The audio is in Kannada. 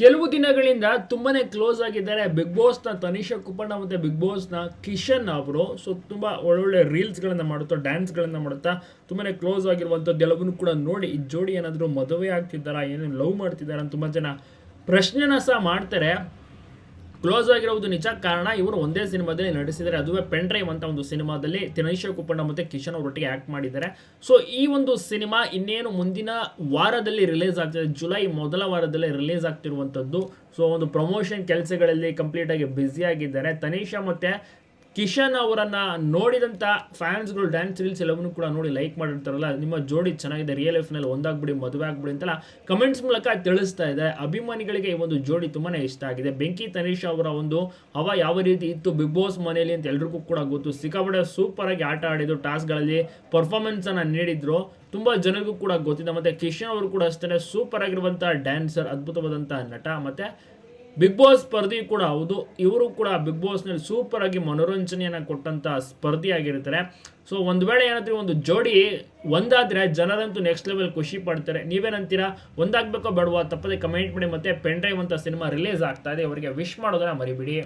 ಕೆಲವು ದಿನಗಳಿಂದ ತುಂಬಾನೇ ಕ್ಲೋಸ್ ಆಗಿದ್ದಾರೆ. ಬಿಗ್ ಬಾಸ್ನ ತನಿಷಾ ಕುಪರ್ಣ ಮತ್ತು ಬಿಗ್ ಬಾಸ್ನ ಕಿಶನ್ ಅವರು. ಸೊ, ತುಂಬಾ ಒಳ್ಳೊಳ್ಳೆ ರೀಲ್ಸ್ಗಳನ್ನ ಮಾಡುತ್ತಾ ಡ್ಯಾನ್ಸ್ಗಳನ್ನು ಮಾಡುತ್ತಾ, ತುಂಬಾನೇ ಕ್ಲೋಸ್ ಆಗಿರುವಂಥದ್ದು ಎಲ್ಲವನ್ನೂ ಕೂಡ ನೋಡಿ. ಈ ಜೋಡಿ ಏನಾದರೂ ಮದುವೆ ಆಗ್ತಿದ್ದಾರಾ, ಏನೇನು ಲವ್ ಮಾಡ್ತಿದ್ದಾರಾ ತುಂಬ ಜನ ಪ್ರಶ್ನೆನ ಸಹ ಮಾಡ್ತಾರೆ. ಕ್ಲೋಸ್ ಆಗಿರುವುದು ನಿಜ ಕಾರಣ ಇವರು ಒಂದೇ ಸಿನಿಮಾದಲ್ಲಿ ನಡೆಸಿದರೆ ಅದುವೇ ಪೆನ್ ಡ್ರೈವ್ ಅಂತ ಒಂದು ಸಿನಿಮಾದಲ್ಲಿ ತಿನೈಶ ಕುಪ್ಪಣ್ಣ ಮತ್ತೆ ಕಿಶನ್ ಅವರೊಟ್ಟಿಗೆ ಆಕ್ಟ್ ಮಾಡಿದ್ದಾರೆ. ಸೊ ಈ ಒಂದು ಸಿನಿಮಾ ಇನ್ನೇನು ಮುಂದಿನ ವಾರದಲ್ಲಿ ರಿಲೀಸ್ ಆಗ್ತದೆ. ಜುಲೈ ಮೊದಲ ವಾರದಲ್ಲಿ ರಿಲೀಸ್ ಆಗ್ತಿರುವಂಥದ್ದು. ಸೊ ಒಂದು ಪ್ರಮೋಷನ್ ಕೆಲಸಗಳಲ್ಲಿ ಕಂಪ್ಲೀಟ್ ಆಗಿ ಬ್ಯುಸಿ ಆಗಿದ್ದಾರೆ. ತನಿಷಾ ಮತ್ತೆ ಕಿಶನ್ ಅವರನ್ನ ನೋಡಿದಂಥ ಫ್ಯಾನ್ಸ್ಗಳು, ಡ್ಯಾನ್ಸ್ ರೀಲ್ಸ್ ಎಲ್ಲವನ್ನೂ ಕೂಡ ನೋಡಿ ಲೈಕ್ ಮಾಡಿರ್ತಾರಲ್ಲ, ನಿಮ್ಮ ಜೋಡಿ ಚೆನ್ನಾಗಿದೆ ರಿಯಲ್ ಲೈಫ್ನಲ್ಲಿ ಒಂದಾಗ್ಬಿಡಿ, ಮದುವೆ ಆಗ್ಬಿಡಿ ಅಂತೆಲ್ಲ ಕಮೆಂಟ್ಸ್ ಮೂಲಕ ತಿಳಿಸ್ತಾ ಇದೆ. ಅಭಿಮಾನಿಗಳಿಗೆ ಈ ಒಂದು ಜೋಡಿ ತುಂಬಾ ಇಷ್ಟ ಆಗಿದೆ. ಬೆಂಕಿ ತನಿಷ್ ಅವರ ಒಂದು ಹವ ಯಾವ ರೀತಿ ಇತ್ತು ಬಿಗ್ ಬಾಸ್ ಮನೆಯಲ್ಲಿ ಅಂತ ಎಲ್ರಿಗೂ ಕೂಡ ಗೊತ್ತು. ಸಿಕ್ಕಾಪಟ್ಟೆ ಸೂಪರ್ ಆಗಿ ಆಟ ಆಡಿದ್ರು ಟಾಸ್ಕ್ಗಳಲ್ಲಿ ಪರ್ಫಾರ್ಮೆನ್ಸನ್ನು ನೀಡಿದ್ರು. ತುಂಬಾ ಜನರಿಗೂ ಕೂಡ ಗೊತ್ತಿದೆ. ಮತ್ತೆ ಕಿಶನ್ ಅವರು ಕೂಡ ಅಷ್ಟೇ ಸೂಪರ್ ಆಗಿರುವಂತಹ ಡ್ಯಾನ್ಸರ್ ಅದ್ಭುತವಾದಂಥ ನಟ. ಮತ್ತೆ ಬಿಗ್ ಬಾಸ್ ಸ್ಪರ್ಧಿ ಕೂಡ ಹೌದು. ಇವರು ಕೂಡ ಬಿಗ್ ಬಾಸ್ನಲ್ಲಿ ಸೂಪರ್ ಆಗಿ ಮನೋರಂಜನೆಯನ್ನು ಕೊಟ್ಟಂತ ಸ್ಪರ್ಧಿ ಆಗಿರ್ತಾರೆ. ಸೊ ಒಂದು ವೇಳೆ ಏನಾದರೂ ಒಂದು ಜೋಡಿ ಒಂದಾದ್ರೆ ಜನರಂತೂ ನೆಕ್ಸ್ಟ್ ಲೆವೆಲ್ ಖುಷಿ ಪಡ್ತಾರೆ. ನೀವೇನಂತೀರಾ? ಒಂದಾಗಬೇಕೋ ಬೇಡವಾ ತಪ್ಪದೆ ಕಮೆಂಟ್ ಮಾಡಿ ಮತ್ತೆ ಪೆನ್ ಡ್ರೈವ್ ಅಂತ ಸಿನಿಮಾ ರಿಲೀಸ್ ಆಗ್ತಾ ಇದೆ. ಅವರಿಗೆ ವಿಶ್ ಮಾಡೋದನ್ನ ಮರಿಬಿಡಿ.